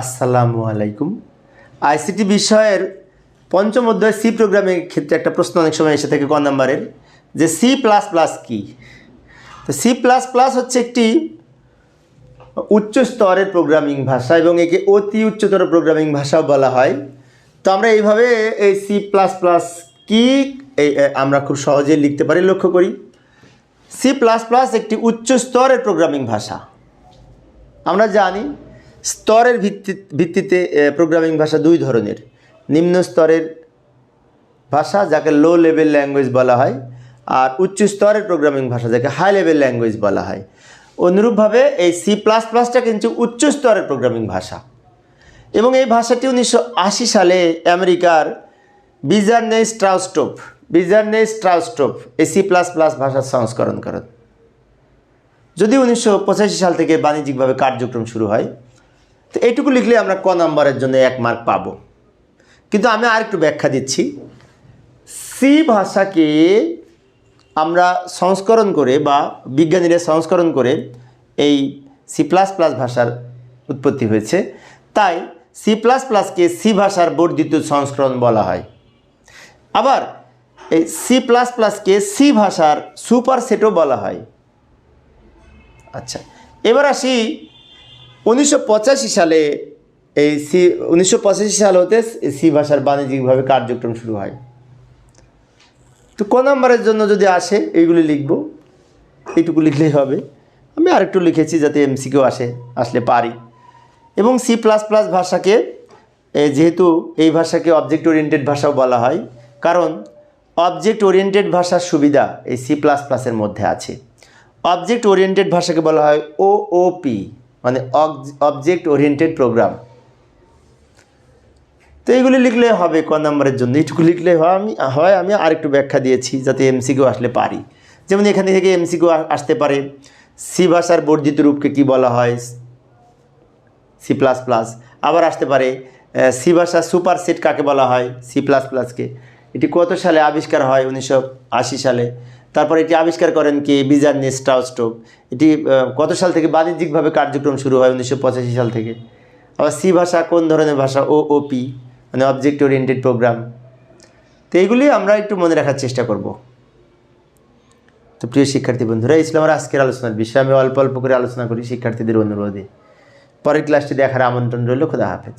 আসসালামু আলাইকুম। আইসিটি বিষয়ের পঞ্চম অধ্যায় সি প্রোগ্রামের ক্ষেত্রে একটা প্রশ্ন অনেক সময় এসে থাকে ক নাম্বারের, যে সি প্লাস প্লাস কী? তো সি প্লাস প্লাস হচ্ছে একটি উচ্চ স্তরের প্রোগ্রামিং ভাষা এবং একে অতি উচ্চতর প্রোগ্রামিং ভাষাও বলা হয়। তো আমরা এইভাবে এই সি প্লাস প্লাস কি, এই আমরা খুব সহজে লিখতে পারি, লক্ষ্য করি। সি প্লাস প্লাস একটি উচ্চ স্তরের প্রোগ্রামিং ভাষা। আমরা জানি স্তরের ভিত্তি, ভিত্তিতে প্রোগ্রামিং ভাষা দুই ধরনের। নিম্ন স্তরের ভাষা যাকে লো লেভেল ল্যাঙ্গুয়েজ বলা হয়, আর উচ্চ স্তরের প্রোগ্রামিং ভাষা যাকে হাই লেভেল ল্যাঙ্গুয়েজ বলা হয়। অনুরূপভাবে এই সি প্লাস প্লাসটা কিন্তু উচ্চ স্তরের প্রোগ্রামিং ভাষা। এবং এই ভাষাটি উনিশশো আশি সালে আমেরিকার বিজারনে স্ট্রাউস্টোপ বিজারনে স্ট্রাউস্টোপ এই সি প্লাস প্লাস ভাষার সংস্করণ করেন। যদি উনিশশো পঁচাশি সাল থেকে বাণিজ্যিকভাবে কার্যক্রম শুরু হয় তো এইটুকু লিখলে আমরা ক নম্বরের জন্য এক মার্ক পাবো। কিন্তু আমি আর একটু ব্যাখ্যা দিচ্ছি। সি ভাষাকে আমরা সংস্করণ করে বা বিজ্ঞানীরা সংস্করণ করে এই সি প্লাস প্লাস ভাষার উৎপত্তি হয়েছে। তাই সি প্লাস প্লাসকে সি ভাষার বর্ধিত সংস্করণ বলা হয়। আবার এই সি প্লাস প্লাসকে সি ভাষার সুপার সেটও বলা হয়। আচ্ছা এবার আসি উনিশশো পঁচাশি সালে এই সি, উনিশশো পঁচাশি সাল হতে সি ভাষার বাণিজ্যিকভাবে কার্যক্রম শুরু হয়। তো ক নাম্বারের জন্য যদি আসে, এইগুলি লিখব। এইটুকু লিখলেই হবে। আমি আরেকটু লিখেছি যাতে এমসিকেও আসে, আসলে পারি। এবং সি প্লাস প্লাস ভাষাকে যেহেতু এই ভাষাকে অবজেক্ট ওরিয়েন্টেড ভাষাও বলা হয়, কারণ অবজেক্ট ওরিয়েন্টেড ভাষার সুবিধা এই সি প্লাস প্লাসের মধ্যে আছে। অবজেক্ট ওরিয়েন্টেড ভাষাকে বলা হয় ও ও পি মানে অবজেক্ট ওরিয়েন্টেড প্রোগ্রাম তো এইগুলি লিখলে হবে ক নাম্বারের জন্য। এইটুকু লিখলে হয় আমি হয় আমি আরেকটু ব্যাখ্যা দিয়েছি যাতে এমসিকিউ আসলে পারি। যেমন এখান থেকে এমসিকিউ আসতে পারে। সি ভাষার বর্ধিত রূপকে কি বলা হয়? সি প্লাস প্লাস আবার আসতে পারে সি ভাষা সুপার সেট কাকে বলা হয়? সি প্লাস প্লাসকে এটি কত সালে আবিষ্কার হয়? উনিশশো আশি সালে। তারপর এটি আবিষ্কার করেন কি? বিজারনি স্ট্রাউস্টোপ এটি কত সাল থেকে বাণিজ্যিকভাবে কার্যক্রম শুরু হয়? উনিশশো পঁচাশি সাল থেকে। আবার সি ভাষা কোন ধরনের ভাষা? ও ওপি মানে অবজেক্ট ওরিয়েন্টেড প্রোগ্রাম তো এইগুলি আমরা একটু মনে রাখার চেষ্টা করব। তো প্রিয় শিক্ষার্থী বন্ধুরা ছিল আমার আজকের আলোচনার বিষয়ে। আমি অল্প অল্প করে আলোচনা করি শিক্ষার্থীদের অনুরোধে। পরের ক্লাসটি দেখার আমন্ত্রণ রইল। খোদা হাফেজ।